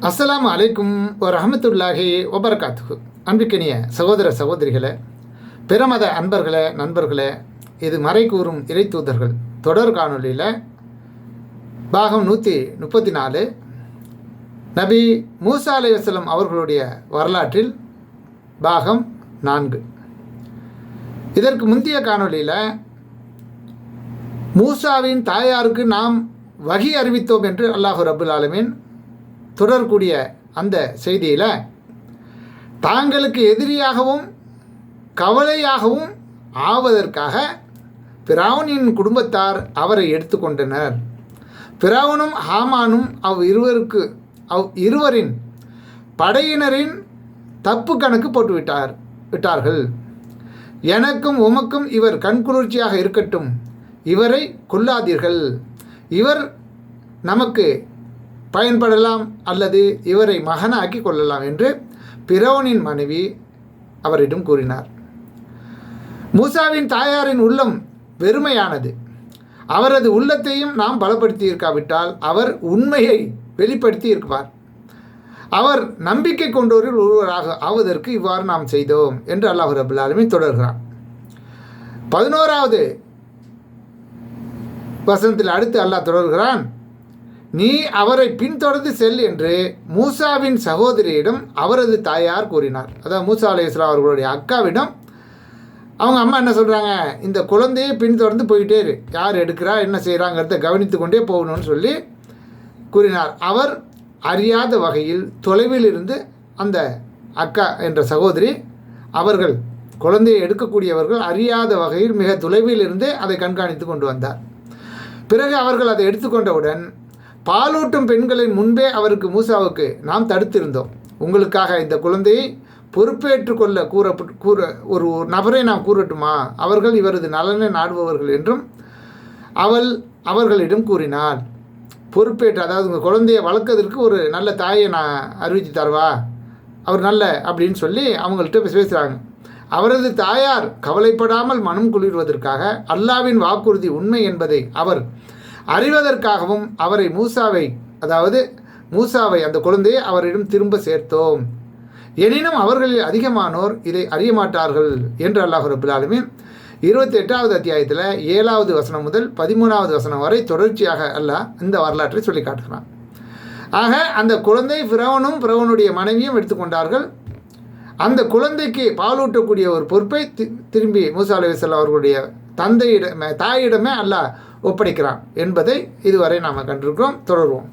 அஸ்லாம் அலைக்கும் ஒரு அஹமத்துல்லாஹி வபரகாத்துகு அன்பிக்கனிய சகோதர சகோதரிகளே பிரமத அன்பர்களே நண்பர்களே இது மறை கூறும் இறை தூதர்கள் தொடர் காணொளியில் பாகம் நூற்றி முப்பத்தி நாலு நபி மூசா அலை வசலம் அவர்களுடைய வரலாற்றில் பாகம் நான்கு. இதற்கு முந்தைய காணொளியில் மூசாவின் தாயாருக்கு நாம் வகி அறிவித்தோம் என்று அல்லாஹு ரபுல் ஆலமீன் தொடரக்கூடிய அந்த செய்தியில் தாங்களுக்கு எதிரியாகவும் கவலையாகவும் ஆவதற்காக பிராவனின் குடும்பத்தார் அவரை எடுத்துக்கொண்டனர். பிராவனும் ஹாமானும் அவ் இருவருக்கு அவ் இருவரின் படையினரின் தப்பு கணக்கு போட்டுவிட்டார் விட்டார்கள். எனக்கும் உமக்கும் இவர் கண்குளிர்ச்சியாக இருக்கட்டும். இவரை கொல்லாதீர்கள். இவர் நமக்கு பயன்படலாம் அல்லது இவரை மகனாக்கி கொள்ளலாம் என்று பிரோனின் மனைவி அவரிடம் கூறினார். மூசாவின் தாயாரின் உள்ளம் வெறுமையானது. அவரது உள்ளத்தையும் நாம் பலப்படுத்தி இருக்காவிட்டால் அவர் உண்மையை வெளிப்படுத்தி இருப்பார் அவர் நம்பிக்கை கொண்டோரில் ஒருவராக ஆவதற்கு இவ்வாறு நாம் செய்தோம் என்று அல்லாஹ் ரபுல்லாலுமே தொடர்கிறார் தொடர்கிறான். பதினோராவது வசனத்தில் அடுத்து அல்லாஹ் தொடர்கிறான் நீ அவரை பின்தொடர்ந்து செல் என்று மூசாவின் சகோதரியிடம் அவரது தாயார் கூறினார். அதாவது மூசா அலி இஸ்லாம் அவர்களுடைய அக்காவிடம் அவங்க அம்மா என்ன சொல்கிறாங்க இந்த குழந்தையை பின்தொடர்ந்து போயிட்டே இரு. யார் எடுக்கிறா என்ன செய்கிறாங்கிறத கவனித்து கொண்டே போகணும்னு சொல்லி கூறினார். அவர் அறியாத வகையில் தொலைவில் இருந்து அந்த அக்கா என்ற சகோதரி அவர்கள் குழந்தையை எடுக்கக்கூடியவர்கள் அறியாத வகையில் மிக தொலைவில் இருந்தே அதை கண்காணித்து கொண்டு வந்தார். பிறகு அவர்கள் அதை எடுத்துக்கொண்டவுடன் பாலூட்டும் பெண்களின் முன்பே அவருக்கு மூசாவுக்கு நாம் தடுத்திருந்தோம். உங்களுக்காக இந்த குழந்தையை பொறுப்பேற்று கொள்ள கூற கூற ஒரு நபரை நாம் கூறட்டுமா? அவர்கள் இவரது நலனை நாடுபவர்கள் என்றும் அவள் அவர்களிடம் கூறினாள். பொறுப்பேற்று அதாவது உங்கள் குழந்தையை வளர்க்கறதற்கு ஒரு நல்ல தாயை நான் அறிவித்து தரவா? அவர் நல்ல அப்படின்னு சொல்லி அவங்கள்ட்ட பேசுகிறாங்க அவரது தாயார் கவலைப்படாமல் மனம் குளிர்வதற்காக அல்லாவின் வாக்குறுதி உண்மை என்பதை அவர் அறிவதற்காகவும் அவரை மூசாவை அதாவது மூசாவை அந்த குழந்தையை அவரிடம் திரும்ப சேர்த்தோம். எனினும் அவர்களில் அதிகமானோர் இதை அறிய மாட்டார்கள் என்று அல்லாஹ் ரபுல்லாலுமே இருபத்தி எட்டாவது அத்தியாயத்தில் ஏழாவது வசனம் முதல் பதிமூணாவது வசனம் வரை தொடர்ச்சியாக அல்லாஹ் இந்த வரலாற்றை சொல்லி காட்டுகிறான். ஆக அந்த குழந்தை பிரவனும் பிரவனுடைய மனைவியும் எடுத்துக்கொண்டார்கள் அந்த குழந்தைக்கு பாலூட்டக்கூடிய ஒரு பொறுப்பை திரும்பி மூசா அலுவலம் அவர்களுடைய தந்தையிடமே தாயிடமே அல்லாஹ் ஒப்படைக்கிறான் என்பதை இதுவரை நாம் கண்டிருக்கிறோம். தொடர்வோம்.